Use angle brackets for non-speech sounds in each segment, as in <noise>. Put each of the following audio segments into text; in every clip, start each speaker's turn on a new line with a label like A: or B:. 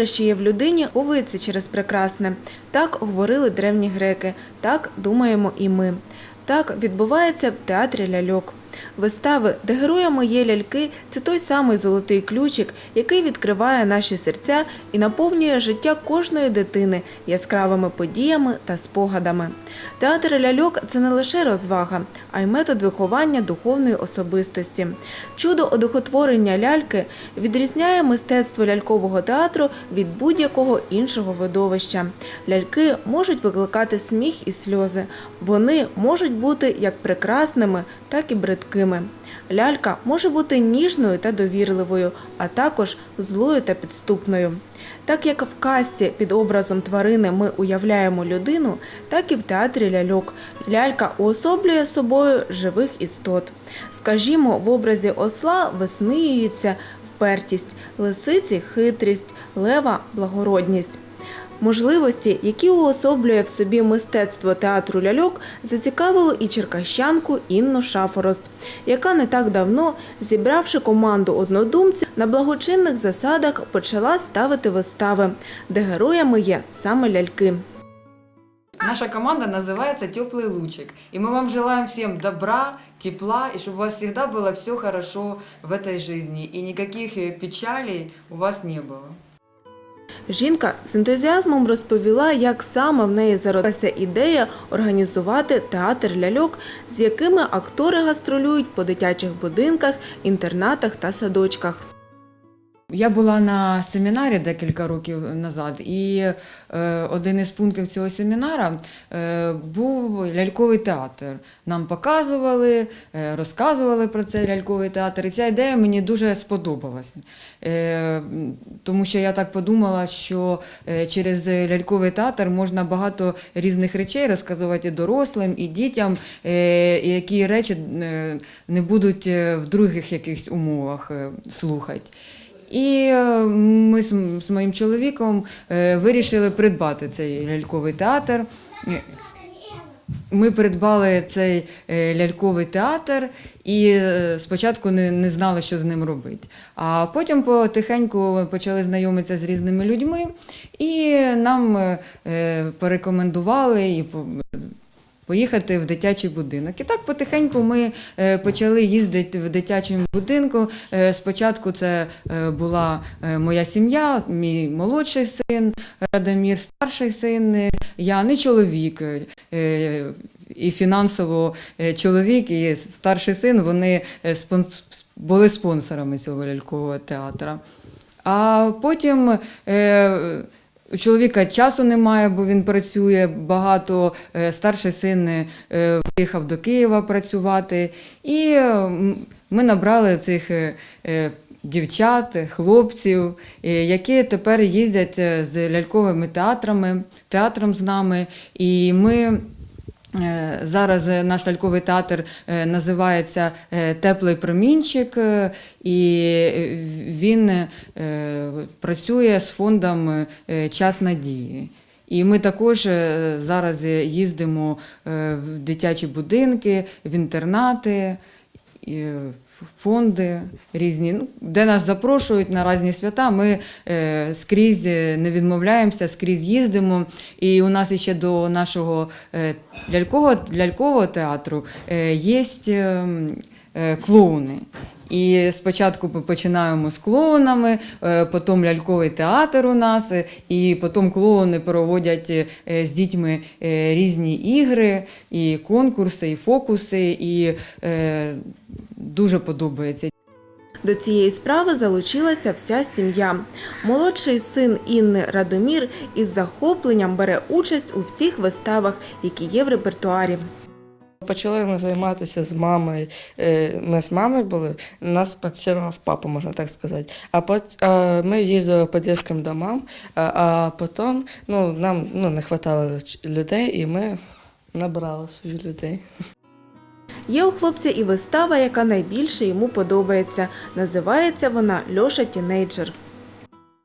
A: добре, що є в людині, ховується через прекрасне. Так говорили древні греки, так думаємо і ми. Так відбувається в театрі ляльок. Вистави, де героями є ляльки, це той самий золотий ключик, який відкриває наші серця і наповнює життя кожної дитини яскравими подіями та спогадами. Театр ляльок це не лише розвага, а й метод виховання духовної особистості. Чудо одухотворення ляльки відрізняє мистецтво лялькового театру від будь-якого іншого видовища. Ляльки можуть викликати сміх і сльози. Вони можуть бути як прекрасними, так і бридкими. Лялька може бути ніжною та довірливою, а також злою та підступною. Так як в касті під образом тварини ми уявляємо людину, так і в театрі ляльок лялька уособлює собою живих істот. Скажімо, в образі осла висміюється впертість, лисиці хитрість, лева благородність. Можливості, які уособлює в собі мистецтво театру ляльок, зацікавило і черкащанку Інну Шафорост, яка не так давно, зібравши команду однодумців, на благочинних засадах почала ставити вистави, де героями є саме ляльки.
B: Наша команда называется «Теплый лучик». И мы вам желаем всем добра, тепла, и чтобы у вас всегда было все хорошо в этой жизни. И никаких э, печалей у вас не было.
A: Жінка з ентузіазмом розповіла, як саме в неї зародилася ідея організувати театр ляльок, з якими актори гастролюють по дитячих будинках, інтернатах та садочках.
B: Я була на семінарі декілька років назад, і е, один із пунктів цього семінара е, був ляльковий театр. Нам показували, е, розказували про цей ляльковий театр. І ця ідея мені дуже сподобалась. Тому що я так подумала, що через ляльковий театр можна багато різних речей розказувати і дорослим, і дітям, які речі не будуть в других якихось умовах слухати. І е, ми з, моїм чоловіком е, вирішили придбати цей ляльковий театр. Ми придбали цей е, ляльковий театр і спочатку не, не знали, що з ним робити. А потім потихеньку почали знайомитися з різними людьми, і нам порекомендували і поїхати в дитячий будинок. І так потихеньку ми е, почали їздити в дитячому будинку. Е, Спочатку це е, була моя сім'я, мій молодший син Радомір, старший син е, Ян і чоловік. І фінансово чоловік і старший син вони були спонсорами цього лялькового театру. А потім у чоловіка часу немає, бо він працює багато. Е, Старший син е, виїхав до Києва працювати. І е, ми набрали цих дівчат, хлопців, які тепер їздять з ляльковими театрами, театром з нами. І ми. Е, Зараз е, наш ляльковий театр е, називається Теплий промінчик, і він працює з фондом Час надії. І ми також зараз їздимо в дитячі будинки, в інтернати, і, фонди різні, ну, де нас запрошують на різні свята. Ми е, скрізь е, не відмовляємося, скрізь їздимо. І у нас ще до нашого е, лялькового, лялькового театру е, є е, е, клоуни. І спочатку починаємо з клоунами, е, потім ляльковий театр у нас, е, і потім клоуни проводять е, з дітьми різні ігри, і конкурси, і фокуси, і дуже подобається.
A: До цієї справи залучилася вся сім'я. Молодший син Інни Радомір із захопленням бере участь у всіх виставах, які є в репертуарі.
C: Почали ми займатися з мамою. Е, Ми з мамою були, нас підсірував папа, можна так сказати. А пот- ми їздили по дитячим домам, а, а потім ну, нам ну, не вистачало людей, і ми набрали собі людей.
A: Є у хлопця і вистава, яка найбільше йому подобається. Називається вона Льоша Тінейджер.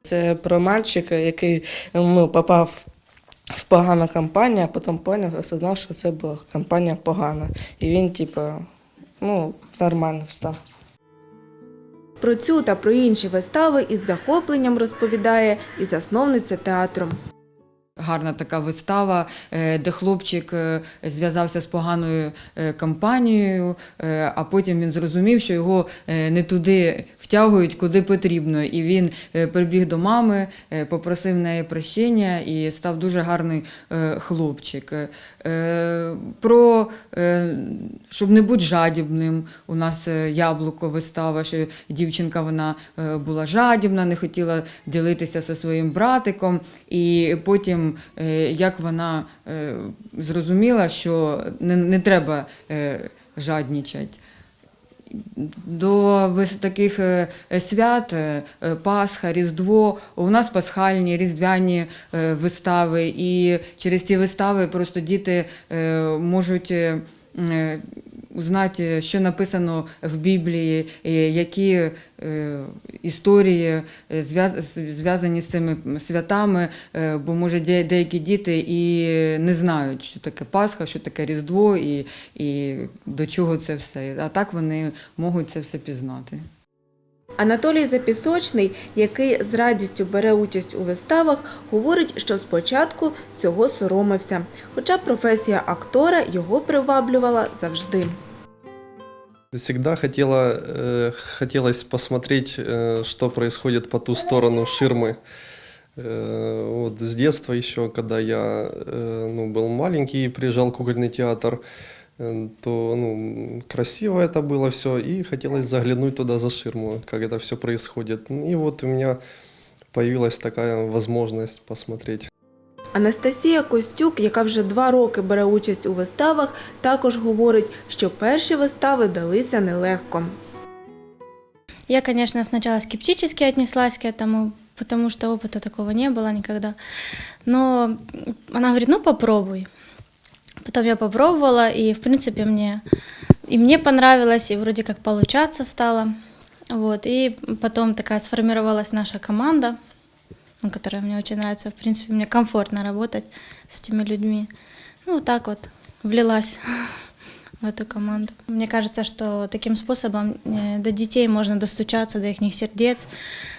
C: Це про мальчика, який ну, попав в погану компанію, а потім зрозумів, осознав, що це була компанія погана. І він, типу, ну, нормально став.
A: Про цю та про інші вистави із захопленням розповідає і засновниця театру.
B: Гарна така вистава, е, де хлопчик е, зв'язався з поганою е, компанією, а потім він зрозумів, що його не туди втягують, куди потрібно. І він е, прибіг до мами, е, попросив неї прощення і став дуже гарний е, хлопчик. Про щоб не бути жадібним. У нас яблуко вистава, що дівчинка вона була жадібна, не хотіла ділитися зі своїм братиком. І потім, як вона зрозуміла, що не, треба жаднічати. До таких е, свят е, Пасха, Різдво. У нас пасхальні, різдвяні е, вистави, і через ці вистави просто діти можуть узнати, що написано в Біблії, які історії е, зв'язані з цими святами, бо може де- деякі діти і не знають, що таке Пасха, що таке Різдво і, і до чого це все. А так вони можуть це все пізнати.
A: Анатолій Запісочний, який з радістю бере участь у виставах, говорить, що спочатку цього соромився, хоча професія актора його приваблювала завжди.
D: Всегда хотела, э, хотелось посмотреть, э, что происходит по ту сторону ширмы. Э, вот с детства еще, когда я э, ну, был маленький и приезжал в кукольный театр, э, то ну, красиво это было все, и хотелось заглянуть туда за ширму, как это все происходит. И вот у меня появилась такая возможность посмотреть.
A: Анастасія Костюк, яка вже два роки бере участь у виставах, також говорить, що перші вистави далися нелегко.
E: Я, конечно, сначала скептически отнеслась к этому, потому что опыта такого не было никогда. Но она говорит, ну попробуй. Потом я попробовала, и, в принципе, мне, и мне понравилось, и вроде как получаться стало. Вот, и потом такая сформировалась наша команда, ну, которая мне очень нравится. В принципе, мне комфортно работать с этими людьми. Ну, вот так вот влилась <laughs> в эту команду. Мне кажется, что таким способом э, до детей можно достучаться, до их сердец.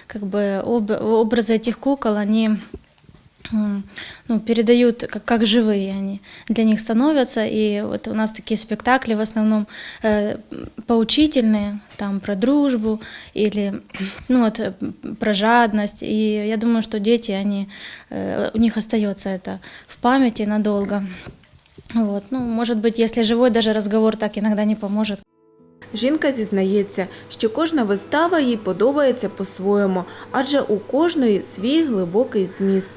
E: Как бы об- образы этих кукол, они ну, передают, как, как живые они для них становятся. И вот у нас такие спектакли в основном э, поучительные, там про дружбу или <clears throat> ну, вот, э, про жадность. И я думаю, что дети, они, э, у них остается это в памяти надолго. Вот. Ну, может быть, если живой даже разговор так иногда не поможет.
A: Жінка зізнається, що кожна вистава їй подобається по-своєму, адже у кожної свій глибокий зміст.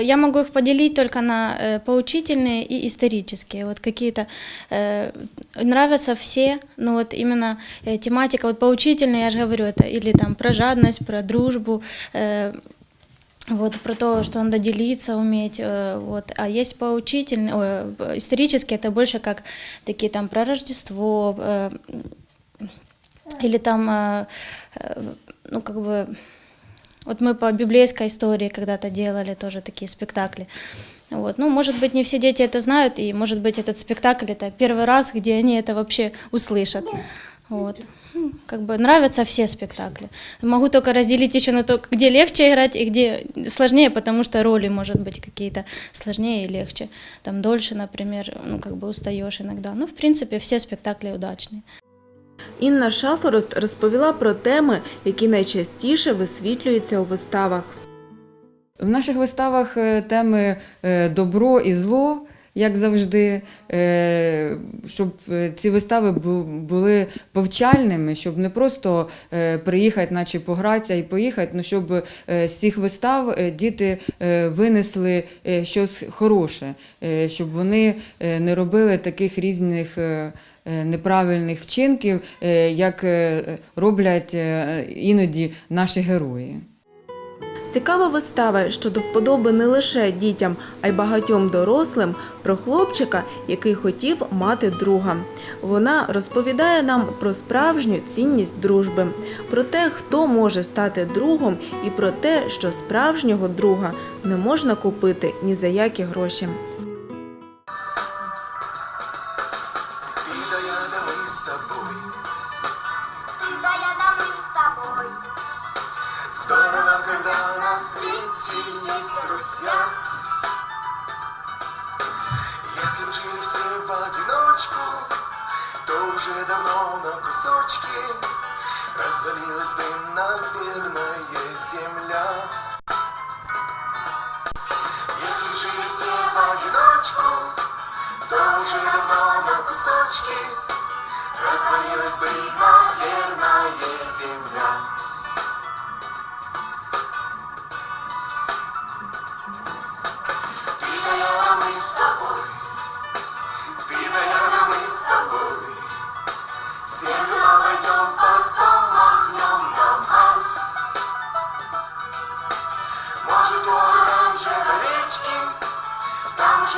E: Я могу их поделить только на э, поучительные и исторические. Вот какие-то э, нравятся все, но вот именно э, тематика вот поучительная, я же говорю, это или там про жадность, про дружбу, э, вот про то, что надо делиться, уметь, э, вот. А есть поучительные, ой, исторические, это больше как такие там про Рождество, э, или там, ну как бы вот мы по библейской истории когда-то делали тоже такие спектакли. Вот. Ну, может быть, не все дети это знают, и, может быть, этот спектакль это первый раз, где они это вообще услышат. Вот. Ну, Как бы нравятся все спектакли. Могу только разделить еще на то, где легче играть и где сложнее, потому что роли, может быть, какие-то сложнее и легче. Там дольше, например, ну, как бы устаешь иногда. Ну, в принципе, все спектакли удачные.
A: Інна Шафорост розповіла про теми, які найчастіше висвітлюються у виставах.
B: В наших виставах е, теми е, добро і зло, як завжди, е, щоб ці вистави були повчальними, щоб не просто приїхати, наче погратися і поїхати, але щоб е, з цих вистав діти винесли щось хороше, щоб вони не робили таких різних. Е, Неправильних вчинків, е, як е, роблять іноді наші герої.
A: Цікава вистава, що до вподоби не лише дітям, а й багатьом дорослим про хлопчика, який хотів мати друга. Вона розповідає нам про справжню цінність дружби, про те, хто може стати другом, і про те, що справжнього друга не можна купити ні за які гроші.
F: Есть друзья. Если б жили все в одиночку, то уже давно на кусочки развалилась бы, наверное, земля. Если б жили все в одиночку, то уже давно на кусочки развалилась бы, наверное, земля.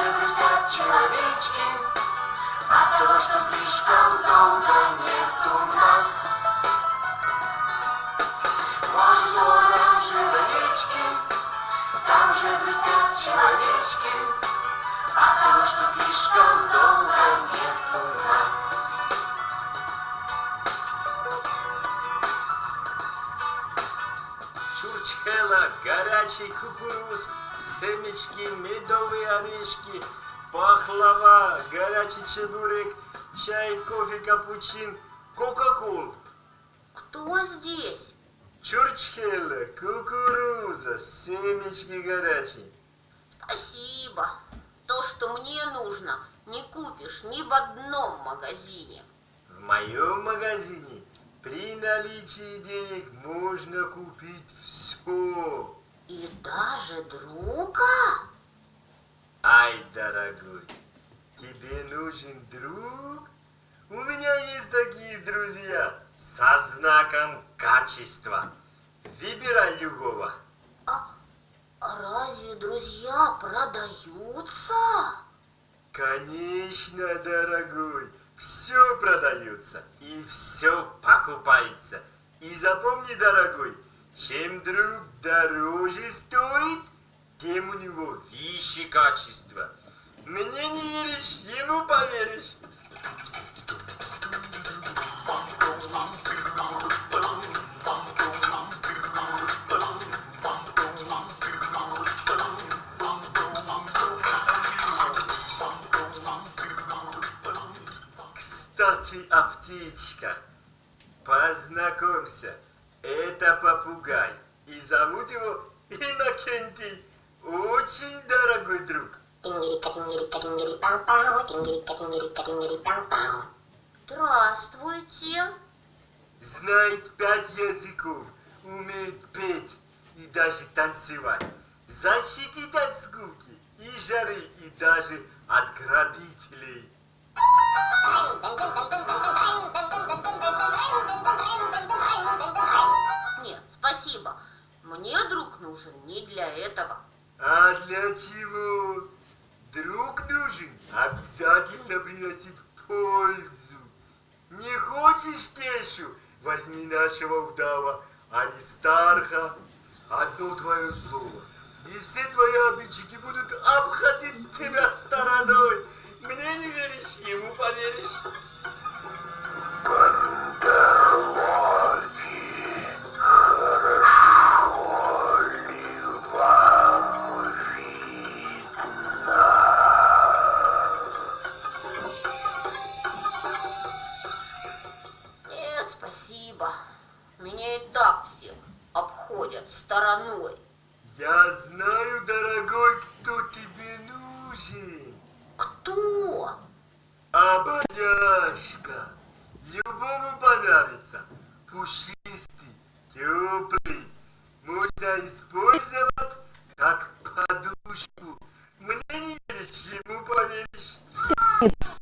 F: Грустят человечки От того, что слишком долго нету нас. Может, у оранжевой речки там же грустят человечки От того, что слишком долго нету нас
G: Чурчхела, горячий кукуруз, семечки, медовые орешки, пахлава, горячий чебурек, чай, кофе, капучин, кока-кол.
H: Кто здесь?
G: Чурчхела, кукуруза, семечки горячие.
H: Спасибо. То, что мне нужно, не купишь ни в одном магазине.
G: В моем магазине при наличии денег можно купить все.
H: И даже друга?
G: Ай, дорогой, тебе нужен друг? У меня есть такие друзья со знаком качества. Выбирай любого.
H: А разве друзья продаются?
G: Конечно, дорогой, все продается и все покупается. И запомни, дорогой, чем друг дороже стоит, тем у него выше качество. Мне не веришь, ему поверишь. Кстати, о птичках. Это попугай. И зовут его Иннокентий. Очень дорогой друг.
H: Здравствуйте.
G: Знает пять языков, умеет петь и даже танцевать. Защитит от скуки и жары, и даже от грабителей.
H: Нет, для этого.
G: А для чего? Стороной. Я знаю, дорогой, кто тебе нужен.
H: Кто?
G: Обоняшка. Любому понравится. Пушистый, теплый. Можно использовать как подушку. Мне не веришь, ему поверишь. <laughs>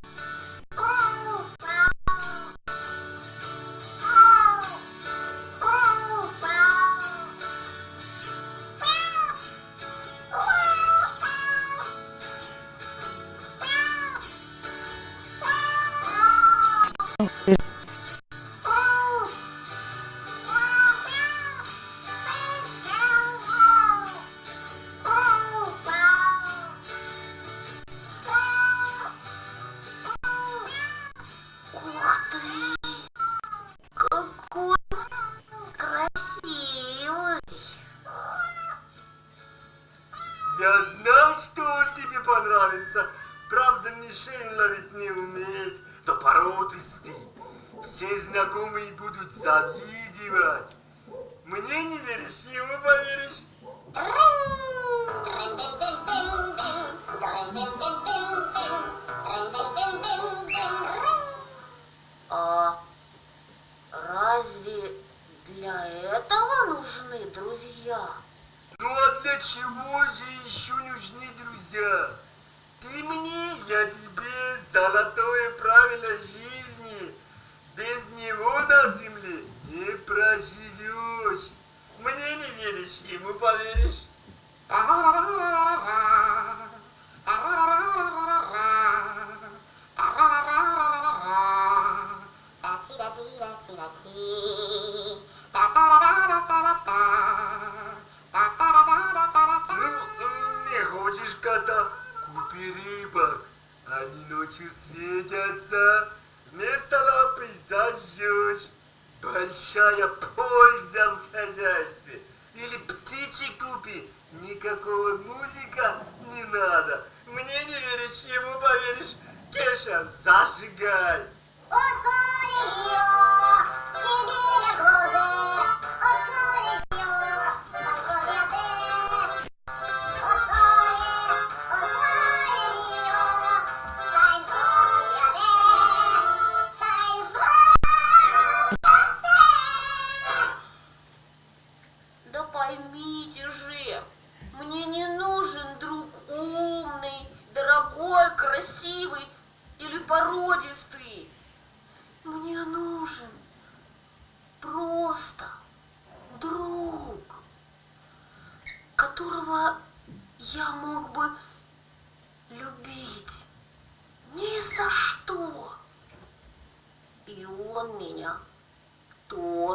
G: золотое правило жизни.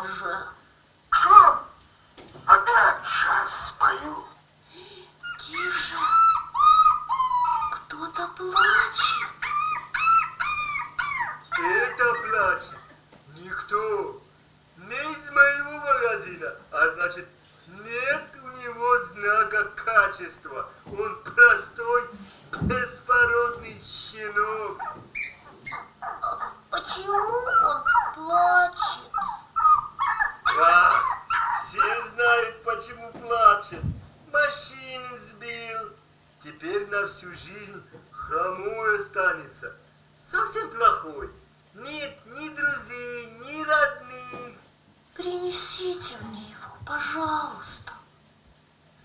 H: Тоже.
F: Что?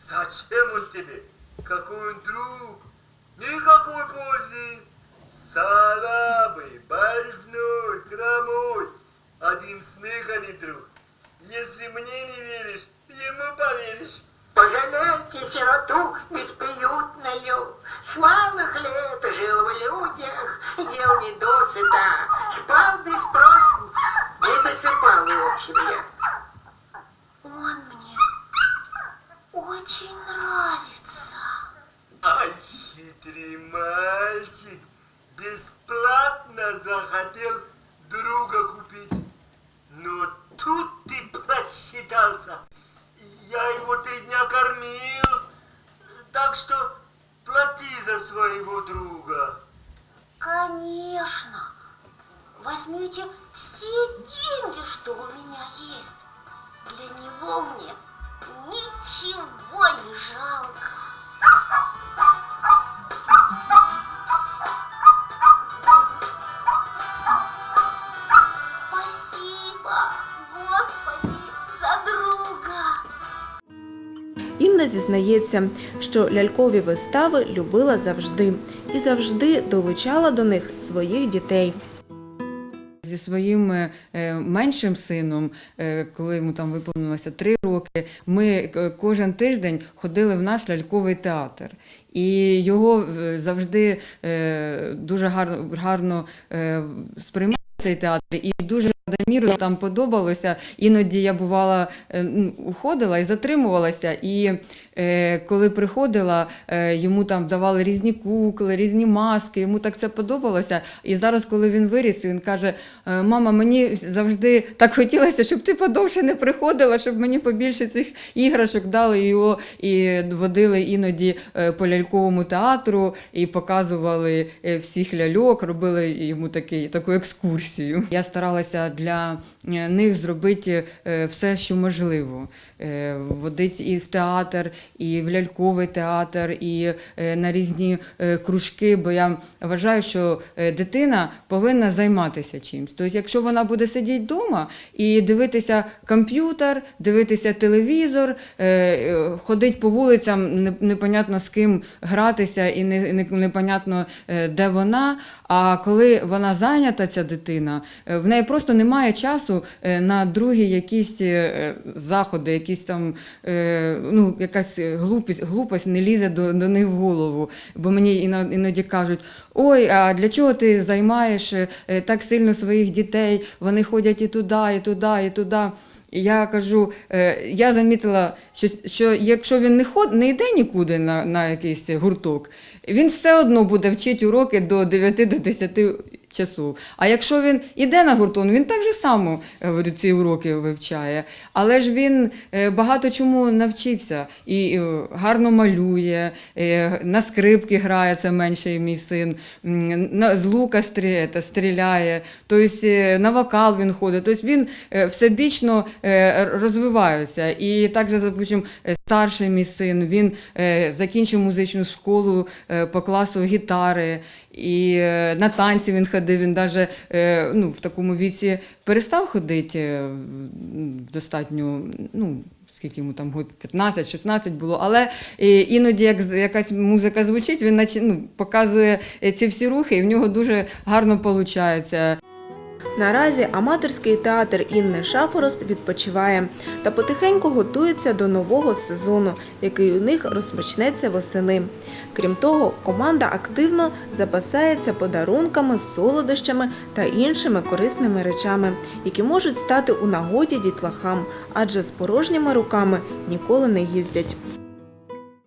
G: Зачем он тебе? Какой он друг? Никакой пользы. Слабый, больной, хромой. Один смех, а не друг. Если мне не веришь, ему поверишь.
F: Пожалейте сироту бесприютную. С малых лет жил в людях, ел не досыта, спал без спросу, не досыпал в общем я.
H: Он мне очень нравится.
G: Ай, хитрый мальчик, бесплатно захотел друга купить. Но тут ты просчитался. Я его три дня кормил, так что плати за своего друга.
H: Конечно. Возьмите все деньги, что у меня есть. Для него мне ничего не жалко.
A: Інна зізнається, що лялькові вистави любила завжди і завжди долучала до них своїх дітей.
B: Зі своїм е, меншим сином, е, коли йому там виповнилося три роки, ми е, кожен тиждень ходили в наш ляльковий театр. І його завжди дуже гарно, гарно сприймав цей театр і дуже Радоміру там подобалося. Іноді я бувала, е, уходила і затримувалася. І е, коли приходила, е, йому там давали різні кукли, різні маски, йому так це подобалося. І зараз, коли він виріс, він каже: «Е, Мама, мені завжди так хотілося, щоб ти подовше не приходила, щоб мені побільше цих іграшок дали його і водили іноді е, по ляльковому театру і показували всіх ляльок, робили йому такий, таку екскурсію. Я старалася для е, них зробити е, все, що можливо. Е, Водити і в театр, і в ляльковий театр, і е, на різні е, кружки, бо я вважаю, що дитина повинна займатися чимось. Тобто, якщо вона буде сидіти вдома і дивитися комп'ютер, дивитися телевізор, ходити по вулицям, непонятно з ким гратися, і не, не, непонятно, де вона. А коли вона зайнята, ця дитина, в неї просто немає часу на другі якісь заходи, якісь там е, ну, якась глупість, глупость не лізе до, до них в голову. Бо мені іноді кажуть: ой, а для чого ти займаєш е, так сильно своїх дітей? Вони ходять і туди, і туди, і туди. Я кажу, е, я замітила, що, що якщо він не ход, не йде нікуди на, на якийсь гурток, він все одно буде вчити уроки до 9 до 10 часу. А якщо він іде на гуртон, він так же само е, ці уроки вивчає. Але ж він е, багато чому навчиться і е, гарно малює, на скрипки грає, це менший мій син, з лука стріляє, тобто на вокал він ходить. Тобто він всебічно розвивається. І також, допустим, е, старший мій син, він закінчив музичну школу по класу гітари. І е, на танці він ходив, він навіть ну, в такому віці перестав ходити е, достатньо, ну, скільки йому там год 15-16 було. Але е, іноді, як якась музика звучить, він ну, показує е, ці всі рухи, і в нього дуже гарно виходить.
A: Наразі аматорський театр Інни Шафорост відпочиває та потихеньку готується до нового сезону, який у них розпочнеться восени. Крім того, команда активно запасається подарунками, солодощами та іншими корисними речами, які можуть стати у нагоді дітлахам, адже з порожніми руками ніколи не їздять.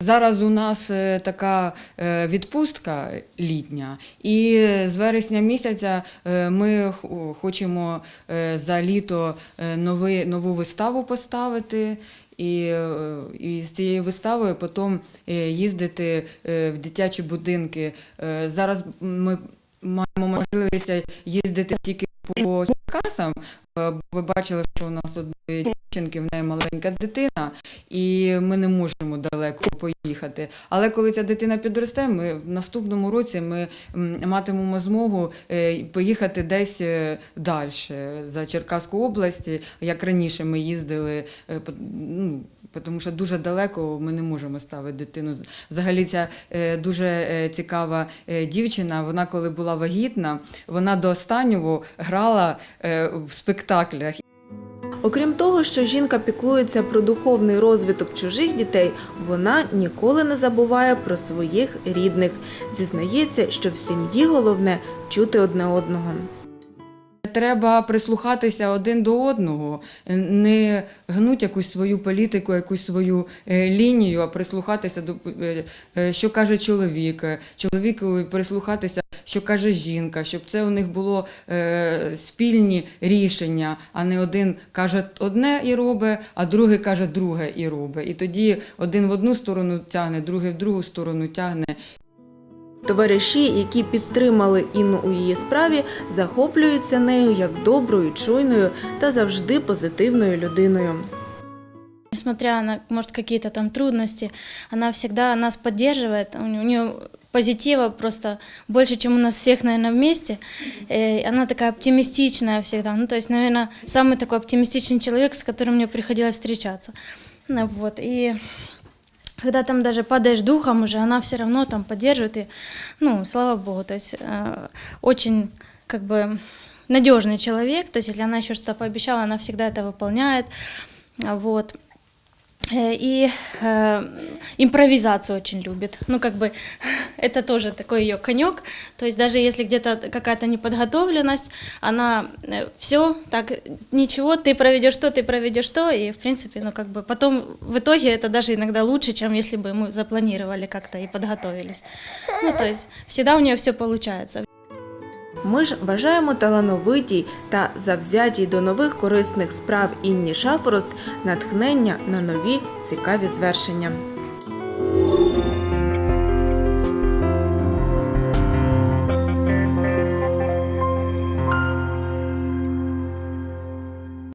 B: Зараз у нас е, така е, відпустка літня, і з вересня місяця е, ми хочемо за літо нови, нову виставу поставити. І, і з цією виставою потім їздити в дитячі будинки. Зараз ми маємо можливість їздити тільки по Черкасам. Е, Ви бачили, що у нас одної дівчинки, в неї маленька дитина, і ми не можемо далеко поїхати. Але коли ця дитина підросте, ми в наступному році ми матимемо змогу е, поїхати десь далі, за Черкаську область, як раніше ми їздили. е, ну, тому що дуже далеко ми не можемо ставити дитину. Взагалі, ця е, дуже е, цікава е, дівчина. Вона, коли була вагітна, вона до останнього грала в спектаклях.
A: Окрім того, що жінка піклується про духовний розвиток чужих дітей, вона ніколи не забуває про своїх рідних. Зізнається, що в сім'ї головне чути одне одного.
B: Треба прислухатися один до одного, не гнуть якусь свою політику, якусь свою е, лінію, а прислухатися до е, е, що каже чоловік, чоловіку прислухатися, що каже жінка, щоб це у них було спільні рішення, а не один каже одне і робить, а другий каже друге і робить. І тоді один в одну сторону тягне, другий в другу сторону тягне.
A: Товариші, які підтримали Інну у її справі, захоплюються нею як доброю, чуйною та завжди позитивною людиною.
E: Несмотря на, может, какие-то там трудности, она всегда нас поддерживает. У нее, у нее позитива просто больше, чем у нас всех, наверное, вместе. Э, Она такая оптимистичная всегда. Ну, то есть, наверное, самый такой оптимистичный человек, с которым мне приходилось встречаться. Ну, вот. И когда там даже падаешь духом уже, она все равно там поддерживает. И, ну, слава богу, то есть э, очень как бы надежный человек. То есть если она еще что-то пообещала, она всегда это выполняет. А Вот. Э, И э, импровизацию очень любит. Ну, как бы, <laughs> это тоже такой ее конек. То есть даже если где-то какая-то неподготовленность, она все, так, ничего, ты проведешь то, ты проведешь то, и, в принципе, ну, как бы, потом, в итоге, это даже иногда лучше, чем если бы мы запланировали как-то и подготовились. Ну, то есть, всегда у нее все получается.
A: Ми ж вважаємо талановитій та завзятій до нових корисних справ Інні Шафорост натхнення на нові цікаві звершення.